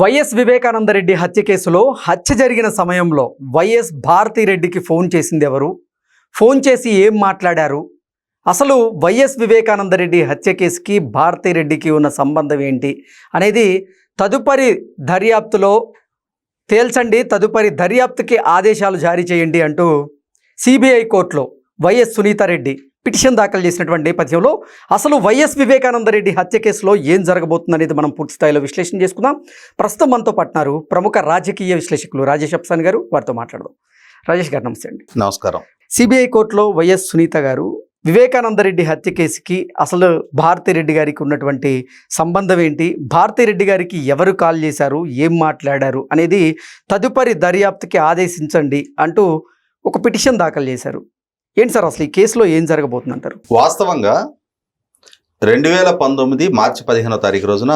YS Vivekananda Reddy హత్య కేసులో హత్య జరిగిన సమయంలో వైఎస్ భారతిరెడ్డికి ఫోన్ చేసింది ఎవరు? ఫోన్ చేసి ఏం మాట్లాడారు? అసలు వైఎస్ వివేకానందరెడ్డి హత్య కేసుకి భారతిరెడ్డికి ఉన్న సంబంధం ఏంటి? అనేది తదుపరి దర్యాప్తులో తేల్చండి. తదుపరి దర్యాప్తుకి ఆదేశాలు జారీ చేయండి అంటూ సిబిఐ కోర్టులో వైఎస్ సునీతారెడ్డి పిటిషన్ దాఖలు చేసినటువంటి నేపథ్యంలో అసలు వైఎస్ వివేకానందరెడ్డి హత్య కేసులో ఏం జరగబోతుందనేది మనం పూర్తి స్థాయిలో విశ్లేషణ చేసుకుందాం. ప్రస్తుతం మనతో పట్టినారు ప్రముఖ రాజకీయ విశ్లేషకులు రాజేష్ అప్సాన్ గారు వారితో మాట్లాడదాం. రాజేష్ గారు నమస్తే అండి. నమస్కారం. సిబిఐ కోర్టులో వైఎస్ సునీత గారు వివేకానందరెడ్డి హత్య కేసుకి అసలు భారతిరెడ్డి గారికి ఉన్నటువంటి సంబంధం ఏంటి? భారతిరెడ్డి గారికి ఎవరు కాల్ చేశారు? ఏం మాట్లాడారు? అనేది తదుపరి దర్యాప్తుకి ఆదేశించండి అంటూ ఒక పిటిషన్ దాఖలు చేశారు. ఏంటి సార్ అసలు ఈ కేసులో ఏం జరగబోతుందంటారు వాస్తవంగా రెండు వేల పంతొమ్మిది మార్చి పదిహేనో తారీఖు రోజున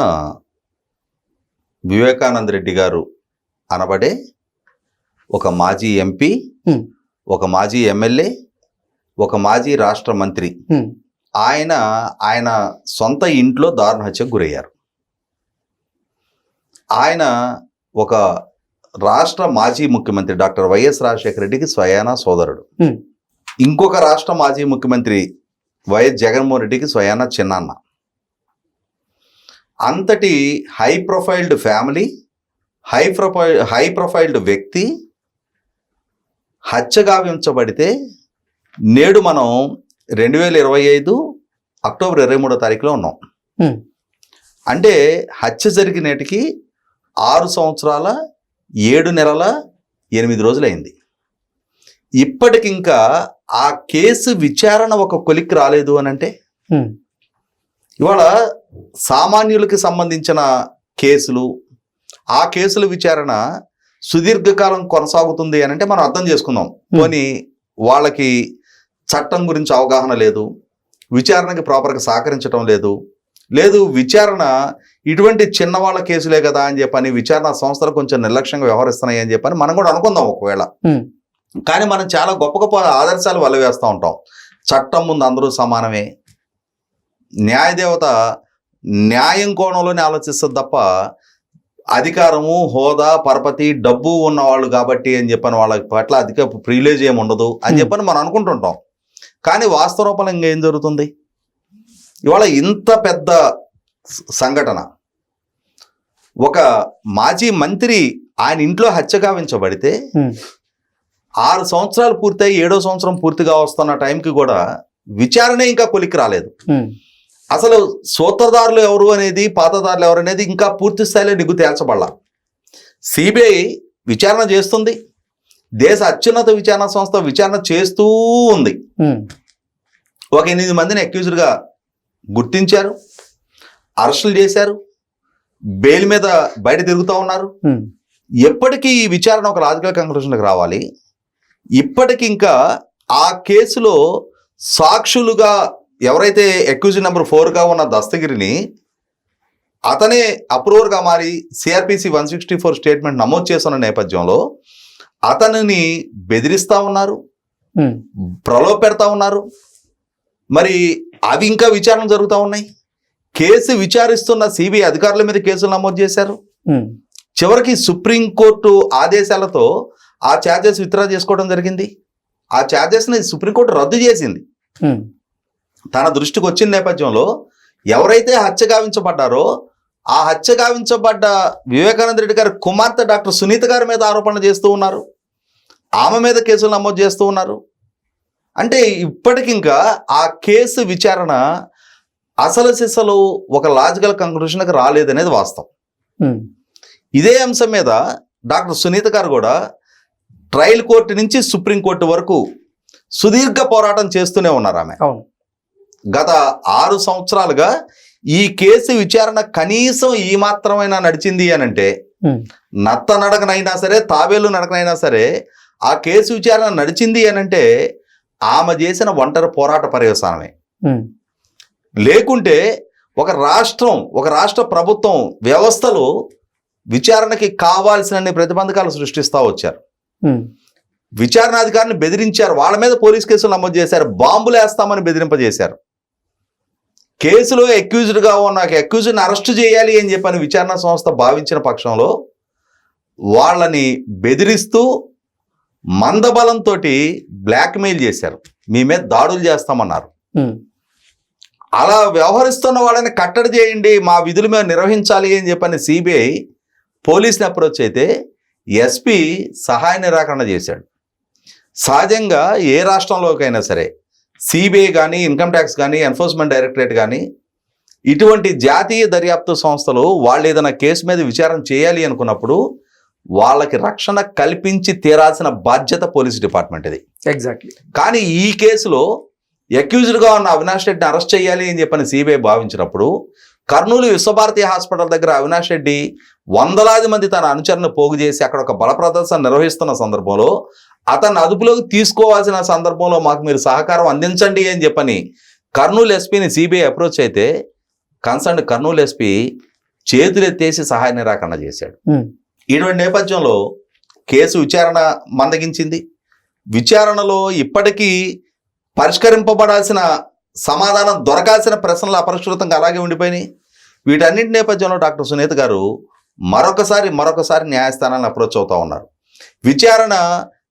వివేకానంద రెడ్డి గారు అనబడే ఒక మాజీ ఎంపీ. ఒక మాజీ ఎమ్మెల్యే ఒక మాజీ రాష్ట్ర మంత్రి. ఆయన ఆయన సొంత ఇంట్లో దారుణ హత్యకు గురయ్యారు ఆయన ఒక రాష్ట్ర మాజీ ముఖ్యమంత్రి డాక్టర్ వైఎస్ రాజశేఖర రెడ్డికి స్వయాన సోదరుడు. ఇంకొక రాష్ట్ర మాజీ ముఖ్యమంత్రి వైఎస్ జగన్మోహన్ రెడ్డికి స్వయాన చిన్నాన్న. అంతటి high profiled family high profile high profiled వ్యక్తి హత్యగావించబడితే నేడు మనం రెండు వేల ఇరవై ఐదు అక్టోబర్ ఇరవై మూడో తారీఖులో ఉన్నాం. అంటే హత్య జరిగినటికి ఆరు సంవత్సరాల ఏడు నెలల ఎనిమిది రోజులైంది. ఇప్పటికింకా ఆ కేసు విచారణ ఒక కొలిక్కి రాలేదు అని అంటే. ఇవాళ సామాన్యులకి సంబంధించిన కేసులు ఆ కేసుల విచారణ సుదీర్ఘకాలం కొనసాగుతుంది అని అంటే మనం అర్థం చేసుకుందాం పోనీ వాళ్ళకి చట్టం గురించి అవగాహన లేదు విచారణకి ప్రాపర్గా సహకరించడం లేదు లేదు విచారణ ఇటువంటి చిన్నవాళ్ళ కేసులే కదా అని చెప్పని విచారణ సంస్థలు కొంచెం నిర్లక్ష్యంగా వ్యవహరిస్తున్నాయి అని చెప్పని మనం కూడా అనుకుందాం ఒకవేళ. కానీ మనం చాలా గొప్ప గొప్ప ఆదర్శాలు వల్ల వేస్తూ ఉంటాం. చట్టం ముందు అందరూ సమానమే. న్యాయదేవత న్యాయం కోణంలోనే ఆలోచిస్తుంది తప్ప అధికారము హోదా పరపతి డబ్బు ఉన్నవాళ్ళు కాబట్టి అని చెప్పని వాళ్ళ పట్ల అధిక ప్రివిలేజ్ ఏమి ఉండదు అని. చెప్పని మనం అనుకుంటుంటాం. కానీ వాస్తవ రూపంలో ఇంకేం జరుగుతుంది? ఇవాళ ఇంత పెద్ద సంఘటన. ఒక మాజీ మంత్రి ఆయన ఇంట్లో హత్య గావించబడితే. ఆరు సంవత్సరాలు పూర్తయి ఏడో సంవత్సరం పూర్తిగా వస్తున్న టైంకి కూడా విచారణ ఇంకా కొలిక్కి రాలేదు. అసలు సూత్రధారులు ఎవరు అనేది పాతదారులు ఎవరు అనేది ఇంకా పూర్తి స్థాయిలో నిగ్గు తేల్చబడాల సిబిఐ విచారణ చేస్తుంది దేశ అత్యున్నత విచారణ సంస్థ విచారణ చేస్తూ ఉంది. ఒక ఎనిమిది మందిని అక్యూజ్డ్గా గుర్తించారు అరెస్టులు చేశారు బెయిల్ మీద బయట తిరుగుతూ ఉన్నారు. ఎప్పటికీ ఈ విచారణ ఒక లాజికల్ కంక్లూషన్కి రావాలి ఇప్పటికి ఇంకా ఆ కేసులో సాక్షులుగా ఎవరైతే అక్యూజ్ నెంబర్ ఫోర్గా ఉన్న దస్తగిరిని అతనే అప్రూవర్గా మారి CRPC one sixty four statement నమోదు చేస్తున్న నేపథ్యంలో అతనిని బెదిరిస్తూ ఉన్నారు హ్మ్. ప్రలోభ పెడతా ఉన్నారు మరి అవి ఇంకా విచారణ జరుగుతూ ఉన్నాయి కేసు విచారిస్తున్న సిబిఐ అధికారుల మీద కేసులు నమోదు చేశారు. చివరికి సుప్రీంకోర్టు ఆదేశాలతో ఆ ఛార్జెస్ విత్డ్రా చేసుకోవడం జరిగింది. ఆ ఛార్జెస్ని సుప్రీంకోర్టు రద్దు చేసింది. తన దృష్టికి వచ్చిన నేపథ్యంలో ఎవరైతే హత్య గావించబడ్డారో ఆ హత్య గావించబడ్డ వివేకానంద రెడ్డి గారి కుమార్తె డాక్టర్ సునీత గారి మీద ఆరోపణలు చేస్తూ ఉన్నారు. ఆమె మీద కేసులు నమోదు చేస్తూ ఉన్నారు. అంటే ఇప్పటికింకా ఆ కేసు విచారణ అసలు సిసలు ఒక లాజికల్ కంక్లూషన్కి రాలేదనేది వాస్తవం. ఇదే అంశం మీద డాక్టర్ సునీత గారు కూడా ట్రయల్ కోర్టు నుంచి సుప్రీంకోర్టు వరకు సుదీర్ఘ పోరాటం చేస్తూనే ఉన్నారు ఆమె గత ఆరు సంవత్సరాలుగా ఈ కేసు విచారణ కనీసం ఈ మాత్రమైనా నడిచింది అని అంటే హ్మ్. నత్త నడకనైనా సరే తాబేలు నడకనైనా సరే ఆ కేసు విచారణ నడిచింది అని అంటే ఆమె చేసిన ఒంటరి పోరాట పర్యవసానమే. లేకుంటే ఒక రాష్ట్రం ఒక రాష్ట్ర ప్రభుత్వం వ్యవస్థలు విచారణకి కావాల్సిన ప్రతిబంధకాలు సృష్టిస్తూ వచ్చారు. విచారణాధికారిని బెదిరించారు. వాళ్ళ మీద పోలీస్ కేసులు నమోదు చేశారు. బాంబులు వేస్తామని బెదిరింపజేశారు. కేసులో అక్యూజ్డ్గా ఉన్న అక్యూజ్డ్ని అరెస్ట్ చేయాలి అని చెప్పని విచారణ సంస్థ భావించిన పక్షంలో వాళ్ళని బెదిరిస్తూ మందబలంతో బ్లాక్మెయిల్ చేశారు. మీ మీద దాడులు చేస్తామన్నారు. అలా వ్యవహరిస్తున్న వాళ్ళని కట్టడి చేయండి మా విధులు మేము నిర్వహించాలి అని చెప్పని సిబిఐ పోలీస్ని అప్రోచ్ అయితే ఎస్పీ సహాయ నిరాకరణ చేశాడు. సహజంగా ఏ రాష్ట్రంలోకైనా సరే సిబిఐ కానీ ఇన్కమ్ ట్యాక్స్ కానీ ఎన్ఫోర్స్మెంట్ డైరెక్టరేట్ కానీ ఇటువంటి జాతీయ దర్యాప్తు సంస్థలు వాళ్ళు ఏదైనా కేసు మీద విచారణ చేయాలి అనుకున్నప్పుడు వాళ్ళకి రక్షణ కల్పించి తీరాల్సిన బాధ్యత పోలీస్ డిపార్ట్మెంట్ ఇది. ఎగ్జాక్ట్లీ కానీ ఈ కేసులో అక్యూజ్డ్గా ఉన్న అవినాష్ రెడ్డిని అరెస్ట్ చేయాలి అని చెప్పని సిబిఐ భావించినప్పుడు కర్నూలు విశ్వభారతి హాస్పిటల్ దగ్గర అవినాష్ రెడ్డి వందలాది మంది తన అనుచరులను పోగు చేసి అక్కడ ఒక బల ప్రదర్శన నిర్వహిస్తున్న సందర్భంలో అతన్ని అదుపులోకి తీసుకోవాల్సిన సందర్భంలో మాకు మీరు సహకారం అందించండి అని చెప్పని కర్నూలు ఎస్పీని సిబిఐ అప్రోచ్ అయితే కన్సర్న్ కర్నూలు ఎస్పీ చేతులెత్తేసి సహాయ నిరాకరణ చేశాడు. ఇటువంటి నేపథ్యంలో కేసు విచారణ మందగించింది. విచారణలో ఇప్పటికీ పరిష్కరింపబడాల్సిన సమాధానం దొరకాల్సిన ప్రశ్నలు అపరిష్కృతంగా అలాగే ఉండిపోయినాయి. వీటన్నింటి నేపథ్యంలో డాక్టర్ సునీత గారు మరొకసారి మరొకసారి న్యాయస్థానాన్ని అప్రోచ్ అవుతా ఉన్నారు. విచారణ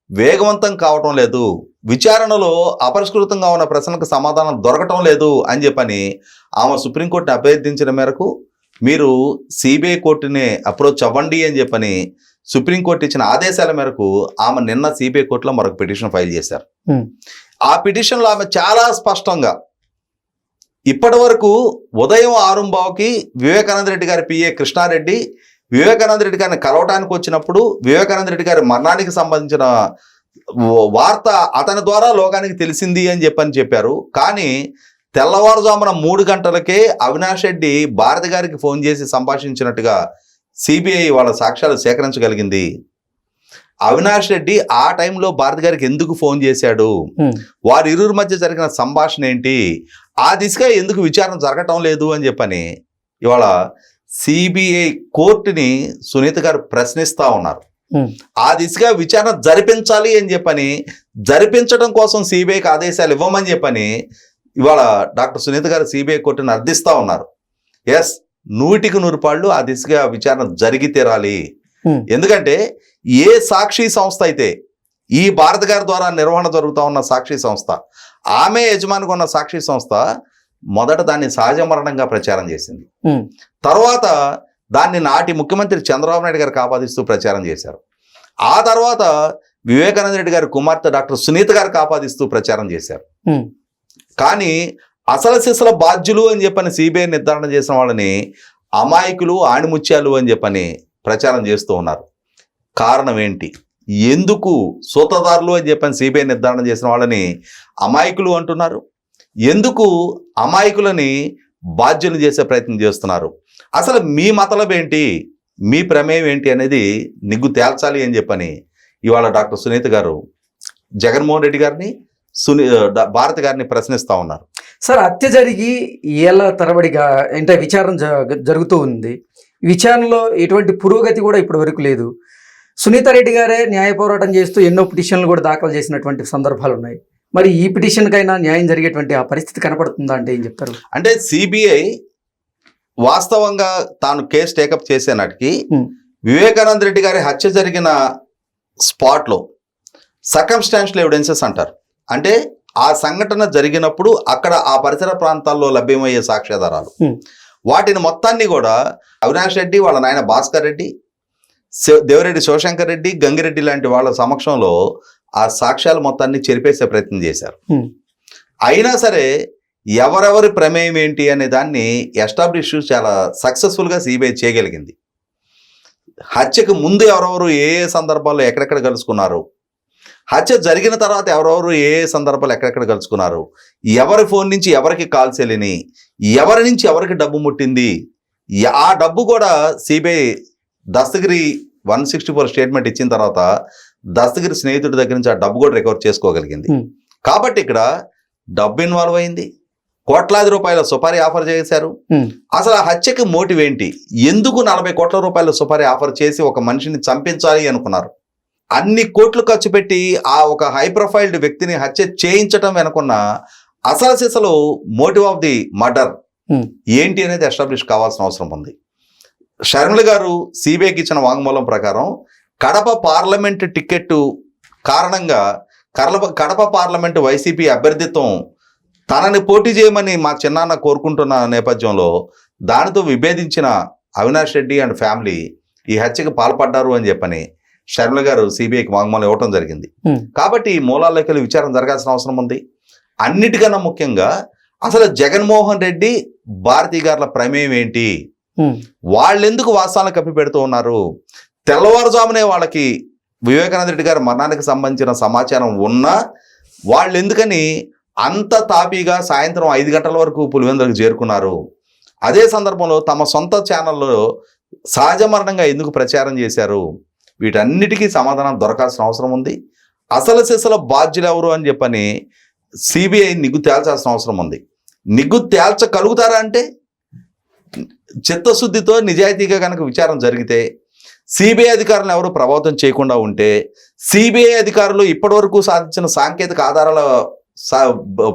వేగవంతం కావటం లేదు. విచారణలో అపరిష్కృతంగా ఉన్న ప్రశ్నలకు సమాధానం దొరకటం లేదు అని చెప్పని ఆమె సుప్రీంకోర్టుని అభ్యర్థించిన మేరకు మీరు సిబిఐ కోర్టుని అప్రోచ్ అవ్వండి అని చెప్పని సుప్రీంకోర్టు ఇచ్చిన ఆదేశాల మేరకు ఆమె నిన్న సిబిఐ కోర్టులో మరొక పిటిషన్ ఫైల్ చేశారు. ఆ పిటిషన్లో ఆమె చాలా స్పష్టంగా ఇప్పటి వరకు ఉదయం ఆరుంబావుకి వివేకానంద రెడ్డి గారి పిఏ కృష్ణారెడ్డి వివేకానంద రెడ్డి గారిని కలవటానికి వచ్చినప్పుడు వివేకానంద రెడ్డి గారి మరణానికి సంబంధించిన వార్త అతని ద్వారా లోకానికి తెలిసింది అని చెప్పని చెప్పారు. కానీ తెల్లవారుజామున మూడు గంటలకే అవినాష్ రెడ్డి భారతి గారికి ఫోన్ చేసి సంభాషించినట్టుగా సిబిఐ వాళ్ళ సాక్ష్యాలు సేకరించగలిగింది. అవినాష్ రెడ్డి ఆ టైంలో భారతి గారికి ఎందుకు ఫోన్ చేశాడు? వారి ఇరువురి మధ్య జరిగిన సంభాషణ ఏంటి? ఆ దిశగా ఎందుకు విచారణ జరగటం లేదు అని చెప్పని ఇవాళ సిబిఐ కోర్టుని సునీత గారు ప్రశ్నిస్తా ఉన్నారు. ఆ దిశగా విచారణ జరిపించాలి అని చెప్పని జరిపించడం కోసం సిబిఐకి ఆదేశాలు ఇవ్వమని చెప్పని ఇవాళ డాక్టర్ సునీత గారు సిబిఐ కోర్టుని అర్థిస్తా ఉన్నారు. ఎస్ నూటికి నూరు పాళ్ళు ఆ దిశగా విచారణ జరిగి తీరాలి. ఎందుకంటే ఏ సాక్షి సంస్థ అయితే ఈ భారత్ గారి ద్వారా నిర్వహణ జరుగుతూ ఉన్న సాక్షి సంస్థ ఆమె యజమానిగా ఉన్న సాక్షి సంస్థ మొదట దాన్ని సహజ మరణంగా ప్రచారం చేసింది. తర్వాత దాన్ని నాటి ముఖ్యమంత్రి చంద్రబాబు నాయుడు గారికి ఆపాదిస్తూ ప్రచారం చేశారు. ఆ తర్వాత వివేకానంద రెడ్డి గారి కుమార్తె డాక్టర్ సునీత గారికి ఆపాదిస్తూ ప్రచారం చేశారు. కానీ అసలు సిసల బాధ్యులు అని చెప్పని సిబిఐ నిర్ధారణ చేసిన వాళ్ళని అమాయకులు ఆణిముత్యాలు అని చెప్పని ప్రచారం చేస్తూ ఉన్నారు. కారణం ఏంటి? ఎందుకు సూతదారులు అని చెప్పని సిబిఐ నిర్ధారణ చేసిన వాళ్ళని అమాయకులు అంటున్నారు? ఎందుకు అమాయకులని బాధ్యులు చేసే ప్రయత్నం చేస్తున్నారు? అసలు మీ మతలబ్ ఏంటి? మీ ప్రమేయం ఏంటి అనేది నిగ్గు తేల్చాలి అని చెప్పని ఇవాళ డాక్టర్ సునీత గారు జగన్మోహన్ రెడ్డి గారిని సునీ భారత్ గారిని ప్రశ్నిస్తూ ఉన్నారు. సార్ హత్య జరిగి ఏళ్ళ తరబడిగా అంటే విచారణ జ- జరుగుతూ ఉంది. విచారణలో ఎటువంటి పురోగతి కూడా ఇప్పటి వరకు లేదు. సునీత రెడ్డి గారే న్యాయ పోరాటం చేస్తూ ఎన్నో పిటిషన్లు కూడా దాఖలు చేసినటువంటి సందర్భాలు ఉన్నాయి మరి ఈ పిటిషన్కైనా న్యాయం జరిగేటువంటి ఆ పరిస్థితి కనపడుతుందా అంటే ఏం చెప్తారు అంటే సిబిఐ వాస్తవంగా తాను కేసు టేకప్ చేసే నాటికి. వివేకానంద రెడ్డి గారి హత్య జరిగిన స్పాట్లో సర్కమ్స్టాన్షియల్ ఎవిడెన్సెస్ అంటారు అంటే ఆ సంఘటన జరిగినప్పుడు అక్కడ ఆ పరిసర ప్రాంతాల్లో లభ్యమయ్యే సాక్ష్యాధారాలు. వాటిని మొత్తాన్ని కూడా అవినాష్ రెడ్డి వాళ్ళ నాయన భాస్కర్ రెడ్డి దేవరెడ్డి శివశంకర్ రెడ్డి గంగిరెడ్డి లాంటి వాళ్ళ సమక్షంలో ఆ సాక్ష్యాలు మొత్తాన్ని చెరిపేసే ప్రయత్నం చేశారు. అయినా సరే ఎవరెవరి ప్రమేయం ఏంటి అనే దాన్ని ఎస్టాబ్లిష్ చాలా సక్సెస్ఫుల్గా సిబిఐ చేయగలిగింది. హత్యకు ముందు ఎవరెవరు ఏ ఏ సందర్భాల్లో ఎక్కడెక్కడ కలుసుకున్నారు? హత్య జరిగిన తర్వాత ఎవరెవరు ఏ ఏ సందర్భాలు ఎక్కడెక్కడ కలుసుకున్నారు? ఎవరి ఫోన్ నుంచి ఎవరికి కాల్స్ వెళ్ళినాయి ఎవరి నుంచి ఎవరికి డబ్బు ముట్టింది? ఆ డబ్బు కూడా CBI Dastagiri one sixty four statement ఇచ్చిన తర్వాత దస్తగిరి స్నేహితుడి దగ్గర నుంచి ఆ డబ్బు కూడా రికవర్ చేసుకోగలిగింది. కాబట్టి ఇక్కడ డబ్బు ఇన్వాల్వ్ అయింది కోట్లాది రూపాయల సుపారీ ఆఫర్ చేశారు. అసలు ఆ హత్యకి మోటివ్ ఏంటి ఎందుకు నలభై కోట్ల రూపాయల సుపారీ ఆఫర్ చేసి ఒక మనిషిని చంపించాలి అనుకున్నారు అన్ని కోట్లు ఖర్చు పెట్టి ఆ ఒక హై ప్రొఫైల్డ్ వ్యక్తిని హత్య చేయించడం వెనుకున్న అసలు సిసలు మోటివ్ ఆఫ్ ది మర్డర్. ఏంటి అనేది ఎస్టాబ్లిష్ కావాల్సిన అవసరం ఉంది షర్మిల గారు సిబిఐకి ఇచ్చిన వాంగ్మూలం ప్రకారం కడప పార్లమెంట్ టికెట్ కారణంగా కడప కడప పార్లమెంట్ వైసీపీ అభ్యర్థిత్వం తనని పోటీ చేయమని మా చిన్నాన్న కోరుకుంటున్న నేపథ్యంలో దానితో విభేదించిన అవినాష్ రెడ్డి అండ్ ఫ్యామిలీ ఈ హత్యకు పాల్పడ్డారు అని చెప్పని షర్మిల గారు సిబిఐకి వాంగ్మూలం ఇవ్వటం జరిగింది. కాబట్టి ఈ మూలాల్లోకి వెళ్ళి విచారణ జరగాల్సిన అవసరం ఉంది. అన్నిటికన్నా ముఖ్యంగా అసలు జగన్మోహన్ రెడ్డి భారతీ గారుల ప్రమేయం ఏంటి? వాళ్ళెందుకు వాసాలను కప్పి పెడుతూ ఉన్నారు? తెల్లవారుజామునే వాళ్ళకి వివేకానంద రెడ్డి గారి మరణానికి సంబంధించిన సమాచారం ఉన్నా వాళ్ళు ఎందుకని అంత తాపీగా సాయంత్రం ఐదు గంటల వరకు పులివెందులకు చేరుకున్నారు? అదే సందర్భంలో తమ సొంత ఛానల్లో సహజ మరణంగా ఎందుకు ప్రచారం చేశారు? వీటన్నిటికీ సమాధానం దొరకాల్సిన అవసరం ఉంది. అసలు సిసల బాధ్యులు ఎవరు అని చెప్పని సిబిఐ నిగ్గు తేల్చాల్సిన అవసరం ఉంది. నిగ్గు తేల్చగలుగుతారా అంటే చిత్తశుద్ధితో నిజాయితీగా కనుక విచారణ జరిగితే సిబిఐ అధికారులను ఎవరు ప్రభావితం చేయకుండా ఉంటే సిబిఐ అధికారులు ఇప్పటివరకు సాధించిన సాంకేతిక ఆధారాల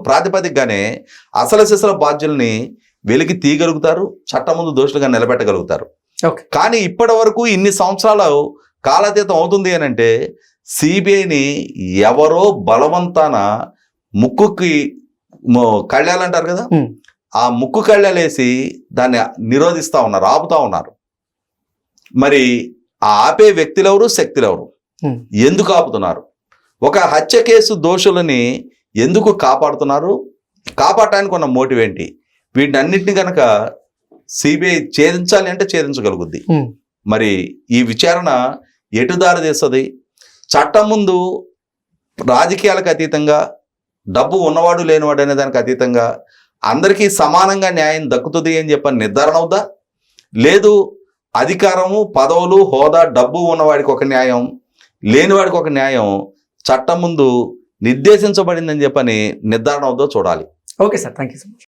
ప్రాతిపదికగానే అసలు సిసల బాధ్యుల్ని వెలికి తీయగలుగుతారు చట్టం ముందు దోషులుగా నిలబెట్టగలుగుతారు. కానీ ఇప్పటి వరకు ఇన్ని సంవత్సరాలు కాలాతీతం అవుతుంది అని అంటే సిబిఐని ఎవరో బలవంతాన ముక్కుకి అంటారు కదా. ఆ ముక్కు కళ్ళలేసి దాన్ని నిరోధిస్తా ఉన్నారు ఆపుతా ఉన్నారు. మరి ఆ ఆపే వ్యక్తులెవరు? శక్తులెవరు. ఎందుకు ఆపుతున్నారు? ఒక హత్య కేసు దోషులని ఎందుకు కాపాడుతున్నారు? కాపాడటానికి ఉన్న మోటివ్ ఏంటి? వీటన్నిటిని కనుక సిబిఐ ఛేదించాలి అంటే ఛేదించగలుగుద్ది. మరి ఈ విచారణ ఎటు దారి తీస్తుంది? చట్టం ముందు రాజకీయాలకు అతీతంగా డబ్బు ఉన్నవాడు లేనివాడు అనే దానికి అతీతంగా అందరికీ సమానంగా న్యాయం దక్కుతుంది అని చెప్పని నిర్ధారణ అవుదా లేదు. అధికారము పదవులు హోదా డబ్బు ఉన్నవాడికి ఒక న్యాయం లేనివాడికి ఒక న్యాయం చట్టం ముందు నిర్దేశించబడిందని చెప్పని నిర్ధారణ అవుద్దో చూడాలి. Okay sir. Thank you so much.